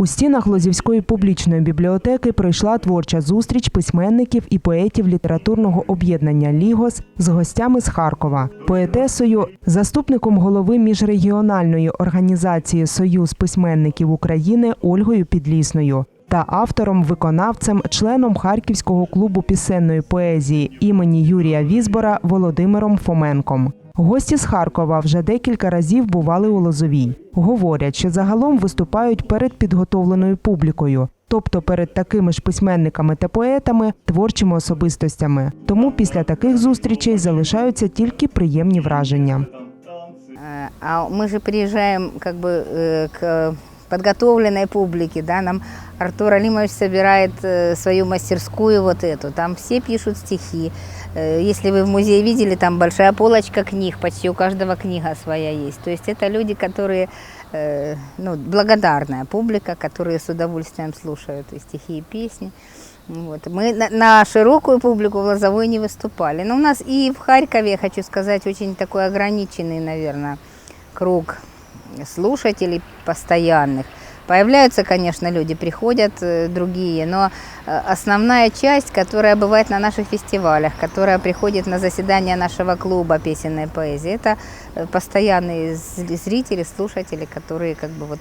У стінах Лозівської публічної бібліотеки пройшла творча зустріч письменників і поетів літературного об'єднання Лігос з гостями з Харкова, поетесою, заступником голови міжрегіональної організації Союз письменників України Ольгою Підлісною та автором, виконавцем, членом Харківського клубу пісенної поезії імені Юрія Візбора Володимиром Фоменком. Гості з Харкова вже декілька разів бували у Лозовій. Говорять, що загалом виступають перед підготовленою публікою, тобто перед такими ж письменниками та поетами, творчими особистостями. Тому після таких зустрічей залишаються тільки приємні враження. Э, А мы же приезжаем как бы э, к подготовленной публике, да, нам Артур Алимович собирает э, свою мастерскую вот эту, там все пишут стихи. Э, Если вы в музее видели, там большая полочка книг, почти у каждого книга своя есть. То есть это люди, которые, э, ну, благодарная публика, которые с удовольствием слушают и стихи, и песни. Вот. Мы на, на широкую публику в Лозовой не выступали. Но у нас и в Харькове, я хочу сказать, очень такой ограниченный, наверное, круг слушателей постоянных. Появляются, конечно, люди, приходят э, другие, но э, основная часть, которая бывает на наших фестивалях, которая приходит на заседание нашего клуба песенной поэзии, это э, постоянные зр- зрители, слушатели, которые как бы вот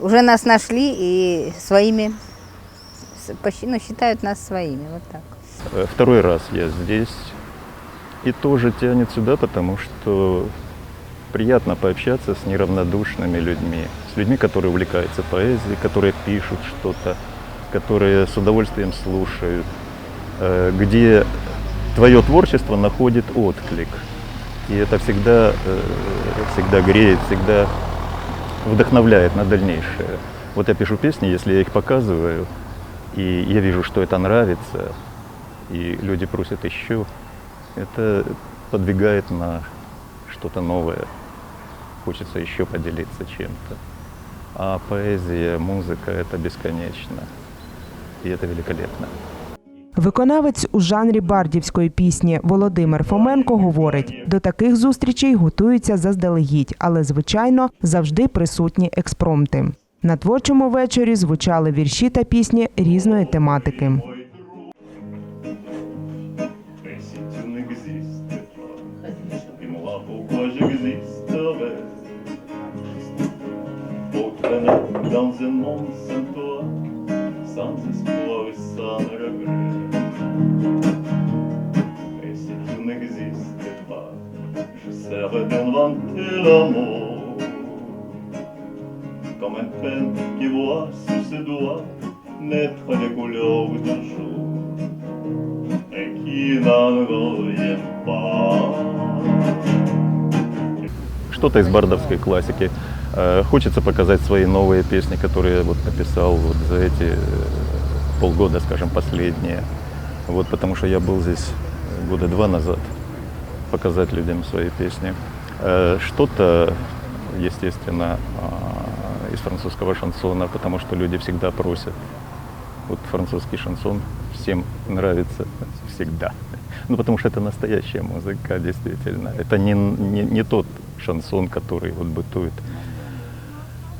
уже нас нашли и своими, ну, считают нас своими, вот так. Второй раз я здесь. И тоже тянет сюда, потому что приятно пообщаться с неравнодушными людьми, с людьми, которые увлекаются поэзией, которые пишут что-то, которые с удовольствием слушают, э, где твое творчество находит отклик. И это всегда, э, всегда греет, всегда вдохновляет на дальнейшее. Вот я пишу песни, если я их показываю, и я вижу, что это нравится, и люди просят еще, это подвигает на что-то новое. Хочется еще поделиться чем-то. А поэзия, музыка – это бесконечно. И это великолепно. Виконавець у жанрі бардівської пісні Володимир Фоменко говорить: до таких зустрічей готуються заздалегідь, але звичайно завжди присутні експромти. На творчому вечорі звучали вірші та пісні різної тематики. Сам зе мом сам туа, сам зе сплави сам рагре. E se tu n'existe pas, je serai d'inventer l'amour. Comme un peintre qui voit sous ses doigts naître les couleurs d'un jour et qui n'en revient pas. Что-то из бардовской классики. Э, Хочется показать свои новые песни, которые вот написал вот за эти э, полгода, скажем, последние. Вот потому что я был здесь года два назад, показать людям свои песни. Э, Что-то, естественно, а, из французского шансона, потому что люди всегда просят. Вот французский шансон всем нравится всегда. Ну, потому что это настоящая музыка, действительно. Это не, не, не тот шансон, который вот бытует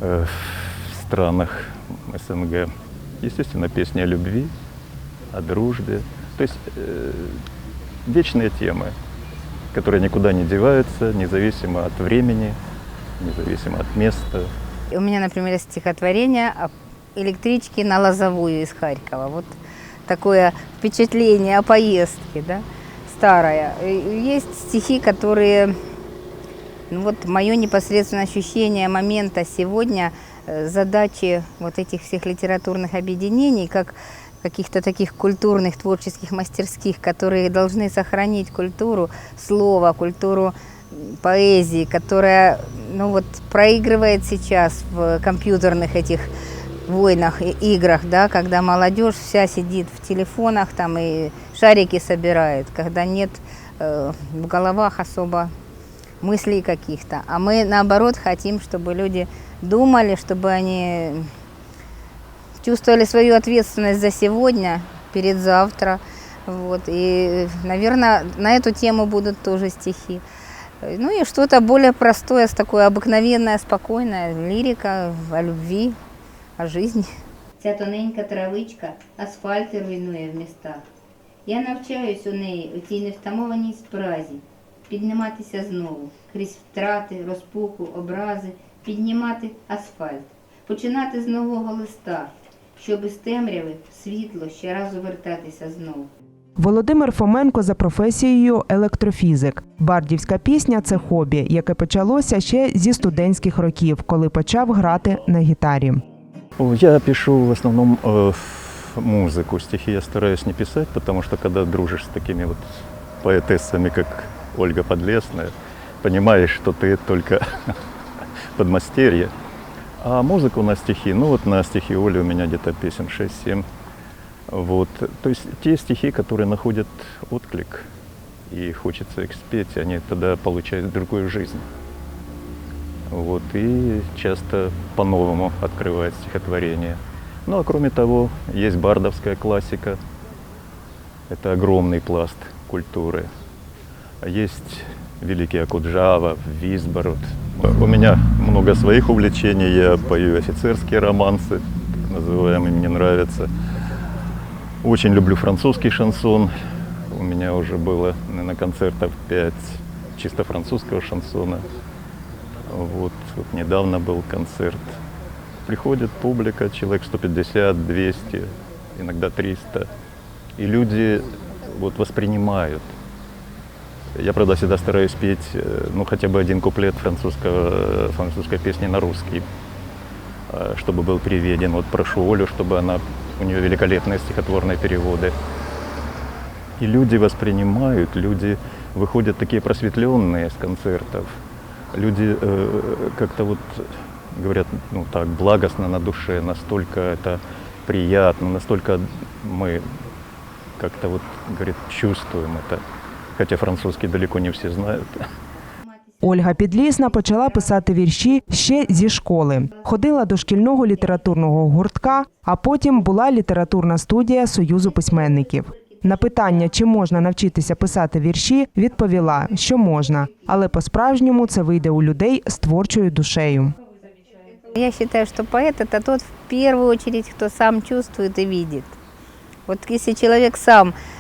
э, в странах СНГ. Естественно, песни о любви, о дружбе. То есть э, вечные темы, которые никуда не деваются, независимо от времени, независимо от места. У меня, например, стихотворение о электричке на Лозовую из Харькова. Вот такое впечатление о поездке, да, старое. И Есть стихи, которые, вот мое непосредственное ощущение момента сегодня, э, задачи вот этих всех литературных объединений, как каких-то таких культурных, творческих мастерских, которые должны сохранить культуру слова, культуру поэзии, которая ну вот, проигрывает сейчас в компьютерных этих войнах и играх, да, когда молодежь вся сидит в телефонах там и шарики собирает, когда нет э, в головах особо мыслей каких-то. А мы наоборот хотим, чтобы люди думали, чтобы они чувствовали свою ответственность за сегодня, перед завтра. Вот. И, наверное, на эту тему будут тоже стихи. Ну и что-то более простое, с такое обыкновенное, спокойное, лирика о любви, о жизни. Ця тоненька травичка асфальти руйнує в містах. Я навчаюсь у неї у цій невтамованій спразі підніматися знову, крізь втрати, розпуку, образи, піднімати асфальт, починати з нового листа, щоб із темряви в світло ще раз увертатися знову. Володимир Фоменко за професією електрофізик. Бардівська пісня це хобі, яке почалося ще зі студентських років, коли почав грати на гітарі. О, Я пишу в основном э, ф- музыку. Стихи я стараюсь не писать, потому что когда дружишь с такими вот поэтессами, как Ольга Подлесная, понимаешь, что ты только подмастерье. А музыку на стихи, ну вот на стихи Оли у меня где-то песен 6-7. Вот. То есть те стихи, которые находят отклик и хочется их спеть, они тогда получают другую жизнь. Вот, и часто по-новому открывает стихотворение. Ну а кроме того, есть бардовская классика. Это огромный пласт культуры. А Есть великий Акуджава, Висбород. У меня много своих увлечений. Я пою офицерские романсы, так называемые, мне нравятся. Очень люблю французский шансон. У меня уже было, наверное, концертов 5 чисто французского шансона. Вот, вот недавно был концерт. Приходит публика, человек 150, 200, иногда 300. И люди вот воспринимают. Я, правда, всегда стараюсь петь, э, ну, хотя бы один куплет французского, э, французской песни на русский, э, чтобы был переведен. Вот прошу Олю, чтобы она, у нее великолепные стихотворные переводы. И люди воспринимают, люди выходят такие просветленные с концертов. Люди э, как-то вот говорят, ну так, благостно на душе, настолько это приятно, настолько мы как-то вот, говорит, чувствуем это. Хотя французский далеко не все знают. Ольга Підлісна почала писати вірші ще зі школи. Ходила до шкільного літературного гуртка, а потім була літературна студія Союзу письменників. На питання, чи можна навчитися писати вірші, відповіла, що можна, але по-справжньому це вийде у людей з творчою душею. Я считаю, что поэт это тот в первую очередь, кто сам чувствует и видит. Вот если человек сам э,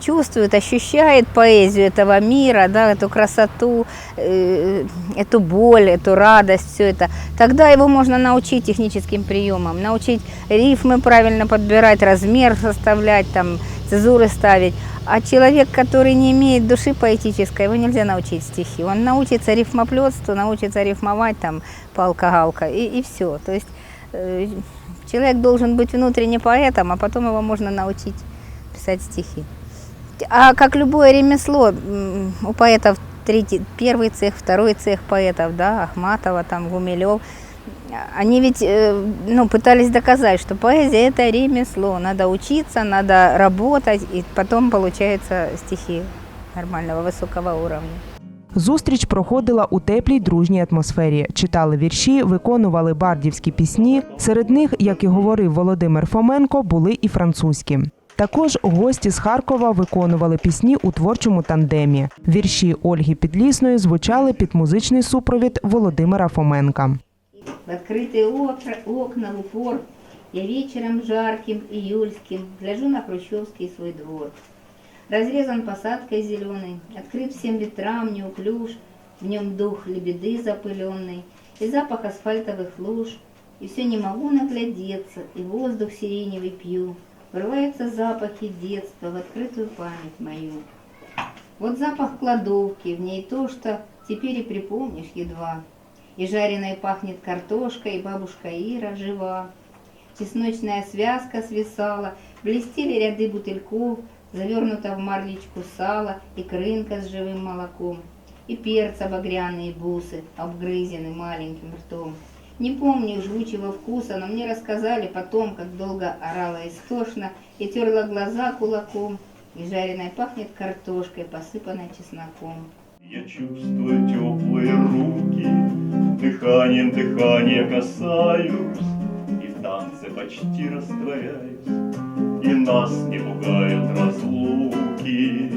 чувствует, ощущает поэзию этого мира, да, эту красоту, э, эту боль, эту радость, все это, тогда его можно научить техническим приемам, научить рифмы правильно подбирать, размер составлять, там, цезуры ставить. А человек, который не имеет души поэтической, его нельзя научить стихи. Он научится рифмоплетству, научится рифмовать там палка-галка и, и все. То есть э, человек должен быть внутренне поэтом, а потом его можно научить писать стихи. А как любое ремесло, м, у поэтов третий, первый цех, второй цех поэтов, да, Ахматова, там, Гумилев, они ведь э, ну, пытались доказать, что поэзия это ремесло, надо учиться, надо работать, и потом получаются стихи нормального высокого уровня. Зустріч проходила у теплій дружній атмосфері. Читали вірші, виконували бардівські пісні. Серед них, як і говорив Володимир Фоменко, були і французькі. Також гості з Харкова виконували пісні у творчому тандемі. Вірші Ольги Підлісної звучали під музичний супровід Володимира Фоменка. В открытые окна, окна в упор я вечером жарким июльским гляжу на хрущевский свой двор. Разрезан посадкой зеленой, открыт всем ветрам неуклюж, в нем дух лебеды запыленный и запах асфальтовых луж. И все не могу наглядеться, и воздух сиреневый пью. Врываются запахи детства в открытую память мою. Вот запах кладовки, в ней то, что теперь и припомнишь едва. И жареной пахнет картошка, и бабушка Ира жива. Чесночная связка свисала, блестели ряды бутыльков, завернуто в марлечку сало и крынка с живым молоком. И перца багряные бусы, обгрызены маленьким ртом. Не помню жгучего вкуса, но мне рассказали потом, как долго орала истошно и терла глаза кулаком. И жареной пахнет картошкой, посыпанной чесноком. Я чувствую теплые руки, дыханием дыхания касаюсь, И в танце почти растворяюсь, И нас не пугают разлуки.